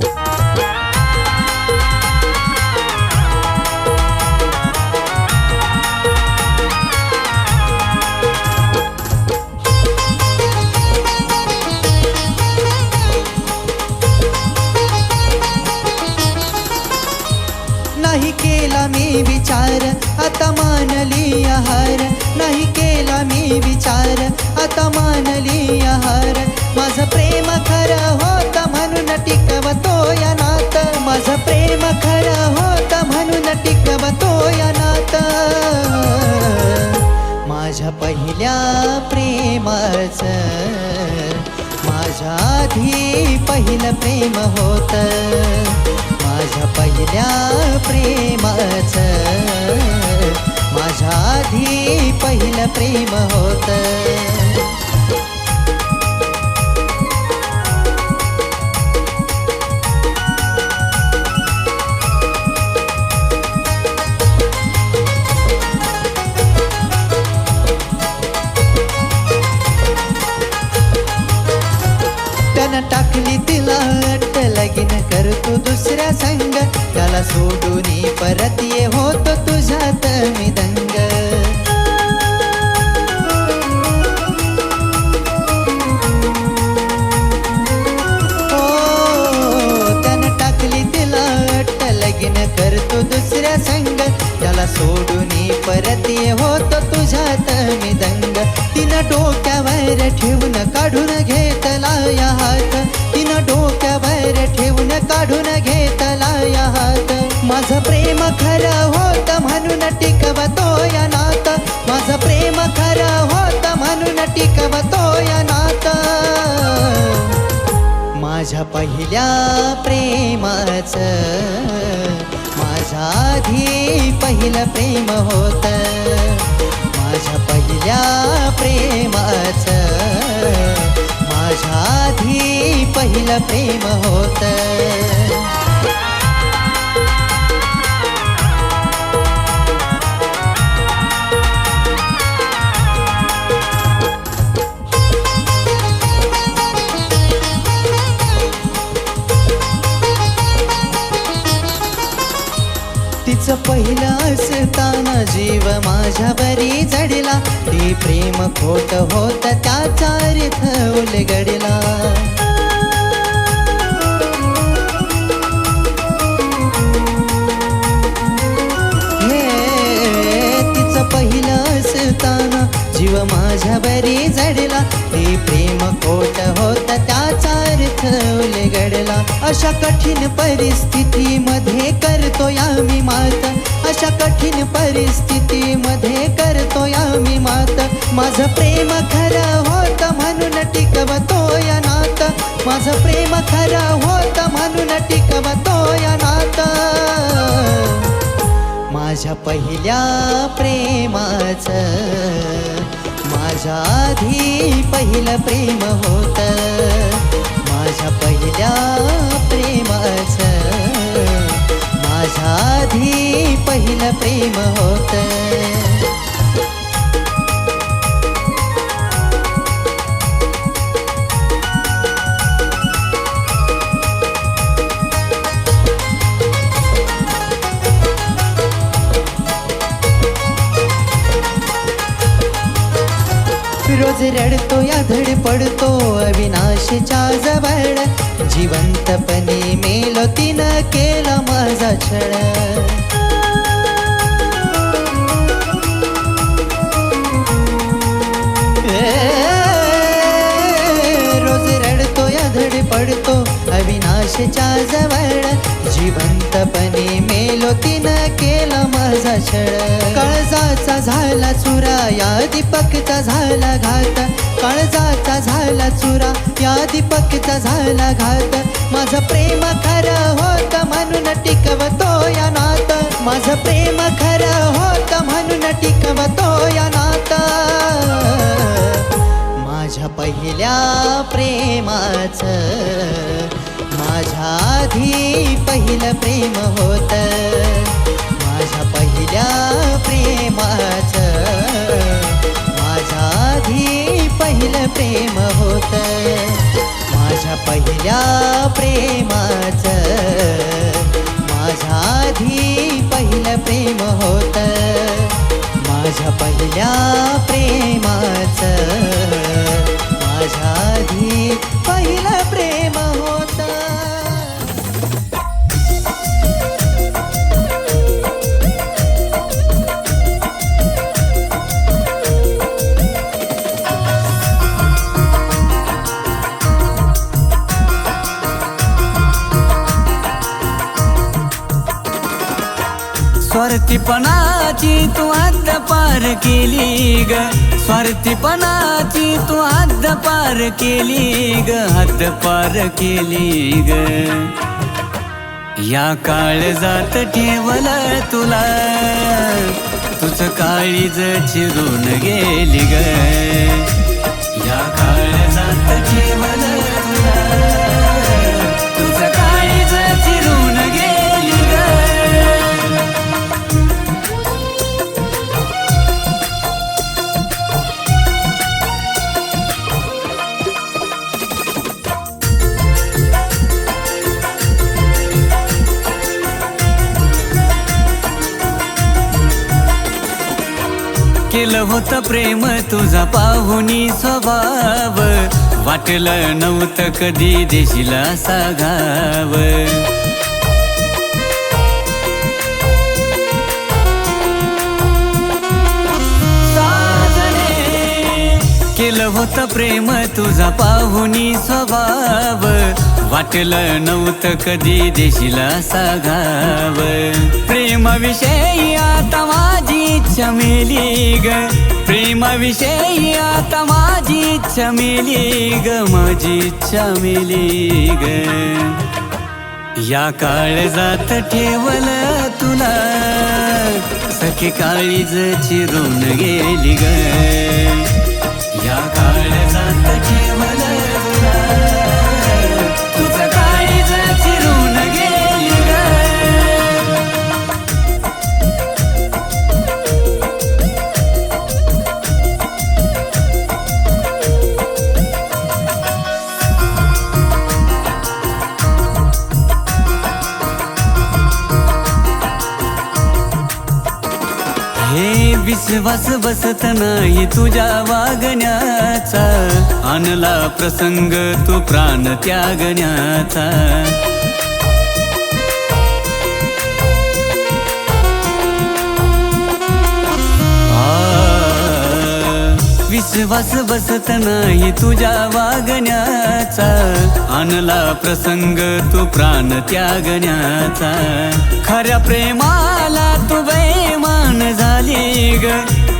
नाही माझं प्रेम खरं होत म्हणून टिकवतो या नात. माझ्या पहिल्या प्रेमाच माझ्या आधी पहिलं प्रेम होत. माझ्या पहिल्या प्रेमाच माझ्या आधी पहिलं प्रेम होतं. टाकली तिला अट्ट लगीन करतो दुसऱ्या संग. त्याला सोडून परत माझ्या पहिल्या प्रेमाच. माझ्या आधी पहिलं प्रेम होत. माझ्या पहिल्या प्रेमाच. माझ्या आधी पहिलं प्रेम होत. तिचं पहिलं असताना जीव माझ्या बरी जडला ते प्रेम खोट होत त्याचा रिथ उलगडला. जीव माझ्या बरी जडला. ते प्रेम खोट होत त्याचा अर्थ उलगडला. अशा कठीण परिस्थितीमध्ये करतो मी मात. अशा कठीण परिस्थितीमध्ये करतो मी मात. माझं प्रेम खरं होत म्हणून टिकवतो या नात. माझं प्रेम खरं होत म्हणून टिकवतो या नात. माझ्या पहिल्या प्रेमाचं माझ्या आधी पहिलं प्रेम होत. माझ्या पहिल्या प्रेमाच. माझ्या आधी पहिलं प्रेम होतं. रोज रडतो या धड पडतो अविनाशच्या जवळ. जिवंतपणे मेलो तिनं केला माझा छळ. रोज रडतो या धड पडतो अविनाशच्या जवळ. जिवंतपणे मेलो तिनं केला माझा छळ. काळजाचा झाला चुरा या दीपकचा झाला घात. काळजाचा झाला चुरा या दीपकचा झाला घात. माझं प्रेम खरं होत म्हणून टिकवतो या नात. माझं प्रेम खरं होत म्हणून टिकवतो या नात. माझ्या पहिल्या प्रेमाचं माझ्या आधी पहिलं प्रेम होत. माझ्या पहिल्या प्रेमाच माझ्या आधी पहिलं प्रेम होत. माझ्या पहिल्या प्रेमाच माझ्या आधी पहिलं प्रेम होत. माझ्या पहिल्या प्रेमाचं स्वार्थीपणाची तू हद्द पार केली ग. स्वार्थीपणाची तू हद्द पार केली ग. हद्द पार केली ग. या काळ जात ठेवल तुला. तुझ काळीज चिरून गेली ग. या काळ जात ठेवल तुला. तुझ होतं प्रेम तुझा पाहुनी स्वभाव. वाटलं नव्हतं कधी देशीला असा होत प्रेम तुझा पाहुनी स्वभाव. वाटलं नव्हतं कधी देशीला सागाव. घाव प्रेमाविषयी आता माझी इच्छा मेली ग. प्रेमाविषयी आता माझी इच्छा मेली ग. माझी इच्छा मेली ग. या काळ जात ठेवल तुला. सखी काळीज चिरून गेली ग. या काळ विश्वास नाही तुझ्या वागण्याचा. आणला प्रसंग तू प्राण त्यागण्याचा. विश्वास बसत नाही तुझ्या वागण्याचा. आणला प्रसंग तू प्राण त्यागण्याचा. खऱ्या प्रेमाला तू बेमान झाली ग.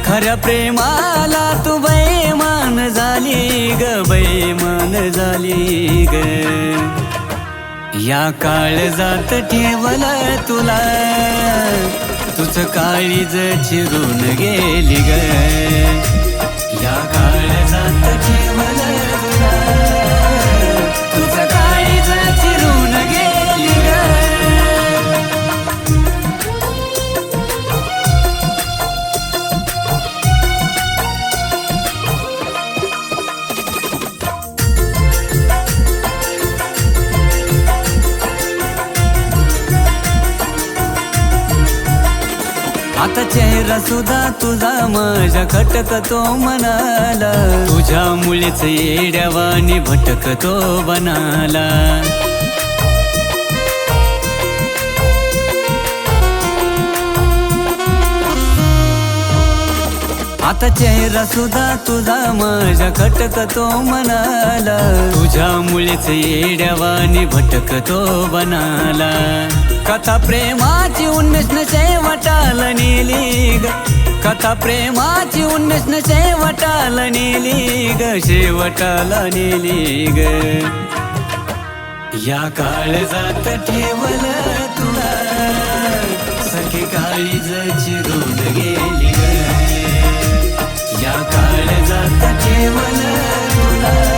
खऱ्या प्रेमाला तू बैमान झाली ग बैमान झाली ग. या काळ जात ठेवल तुला तुझ काळीज चिरून गेली ग. या सुद्धा तुझा माझ्या खटकतो मनाला. तुझ्यामुळेच येड्यावानी भटकतो बनाला. आता चेहरा सुद्धा तुझा माझ्या खटकतो मनाला. तुझ्यामुळेच येड्यावानी भटकतो बनाला. कथा प्रेमाची उन्मेषण शेवटाला नेली ग. कथा प्रेमाची उन्मेषण शेवटाला नेली ग. शेवटाला नेली ग. या काळ जात ठेवल तुला. सखी काळी चिरून गेली ग. या काळ जात ठेवल तुला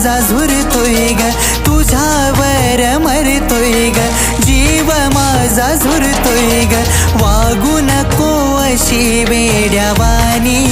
माझा झुरतोय ग तुझ्यावर मरतोय ग. जीव माझा झुरतोय ग वागू नको अशी वेड्यावानी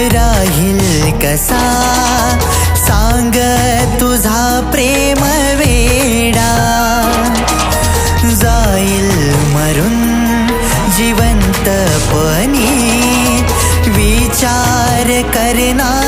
राहील कसा? सांग तुझा प्रेम वेडा. जाईल मरून जिवंतपणी विचार करणार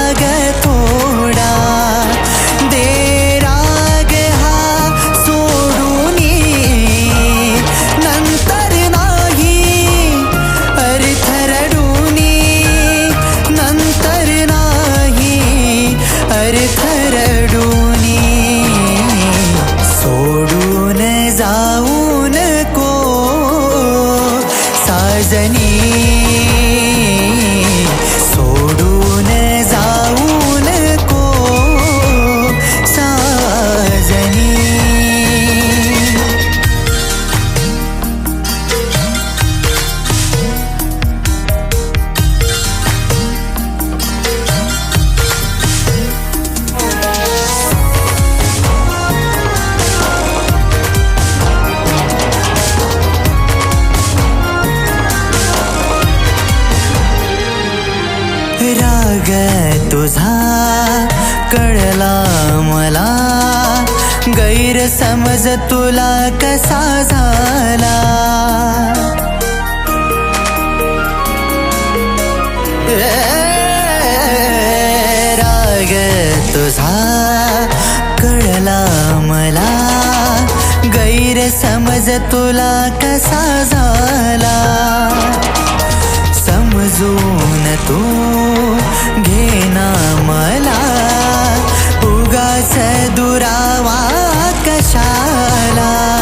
زنين कळला मला. गैरसमज तुला कसा झाला? राग तुझा कळला मला. गैरसमज तुला कसा झाला? समजून तू घेना मला. उगाच दुरावा कशाला?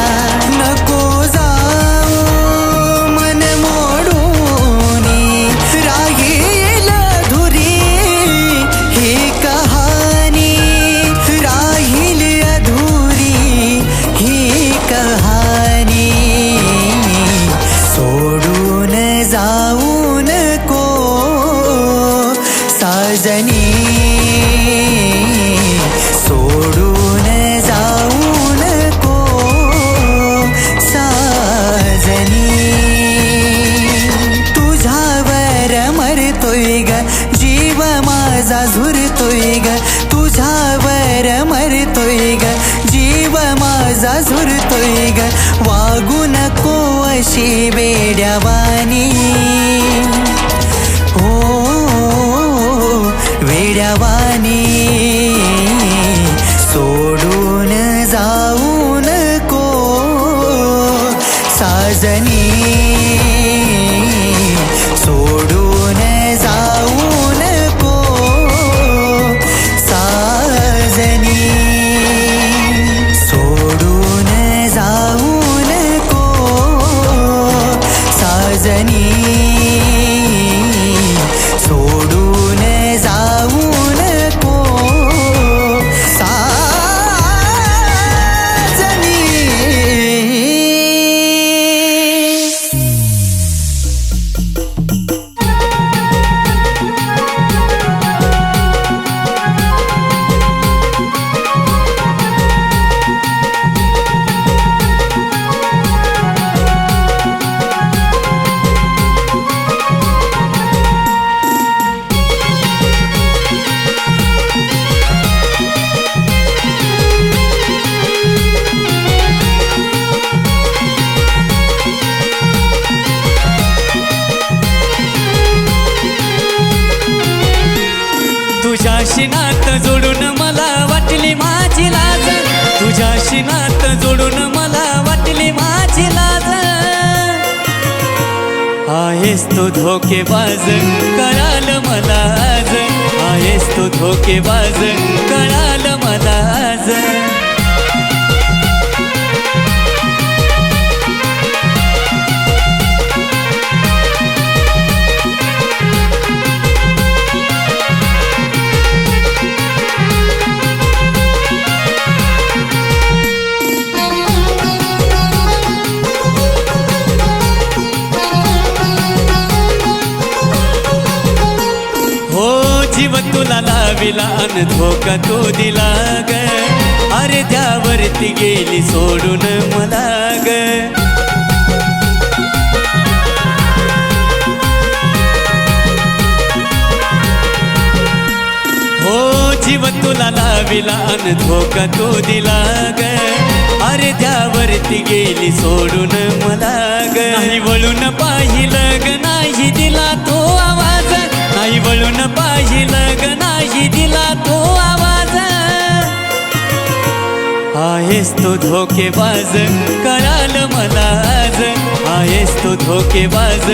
माझा झुरतोय ग. वागू नको अशी वेड्यावानी. हो वेड्यावानी. तू धोकेबाज कळाल मला आज. आहेस तू धोकेबाज कळाल मला आज. छान अन धोका तो दिला ग. अरे त्यावरती गेली सोडून मला ग. हो जीव तुला लाविला अन धोका तो दिला ग. अरे त्यावरती गेली सोडून मला ग. नाही वळून पाहिलं ग नाही दिला तो आवाज. नाही वळून पाहिलं ग नाही दिला तो आवाज. आहेस तो धोकेबाज कळाल मला आज. आहेस तो धोकेबाज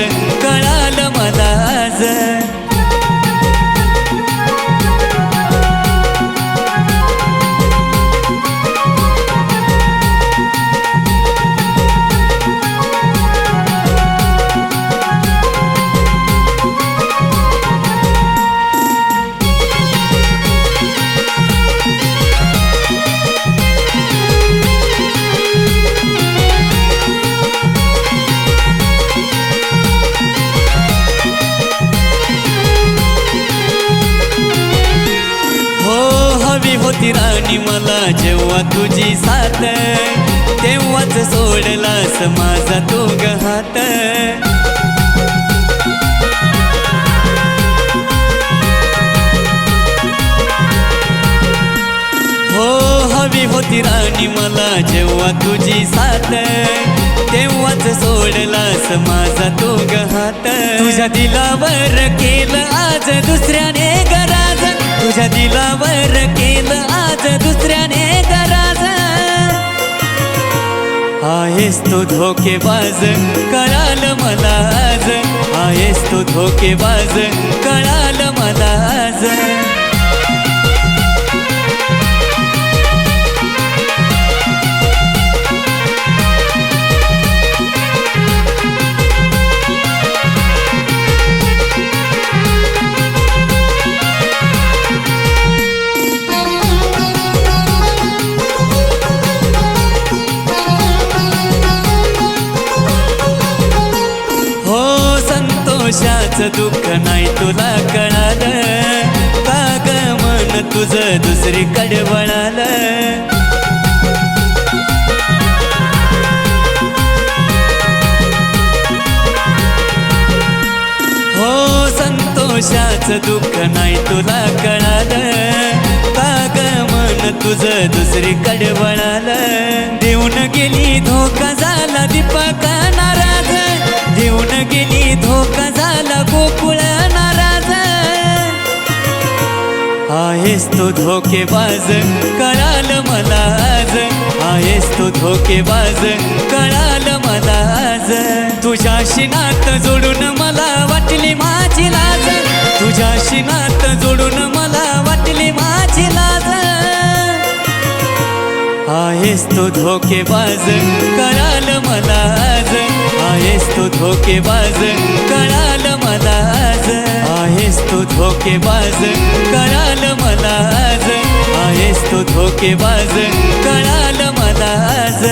कळाल मला आज. जेव्हा तुझी साथ तेव्हाच सोडलास माझा तो गहात हो हवी होती राणी मला जेव्हा तुझी साथ तेव्हाच सोडलास माझा तो गहात तुझ्या दिलावर केलं आज दुसऱ्याने गराज. तुझ्या दिलावर केलं आज दुसऱ्याने गराज आहेस तू धोकेबाज कळाल मला आज. आहेस तू धोकेबाज कळाल मला आज. माझं दुःख नाही तुला कळालं. का ग मन तुझं दुसरीकडे वळाल. हो संतोषाचं दुःख नाही तुला कळालं. का मन तुझं दुसरीकडे वळाल. देऊन गेली धोका गेली धोका झाला गोकुळ नाराज. आहेस तो धोकेबाज कळाल मला आज. आहेस तो धोकेबाज कळाल मला आज. तुझ्याशी नात जोडून मला वाटली माझी लाज. तुझ्याशी नात जोडून मला वाटली माझी लाज. आहेस तो धोकेबाज कळाल मला आज. आहेस तो धोकेबाज कळाल मला आज. आहेस तो धोकेबाज कळाल मला आज. आहेस तो धोकेबाज कळाल मला आज.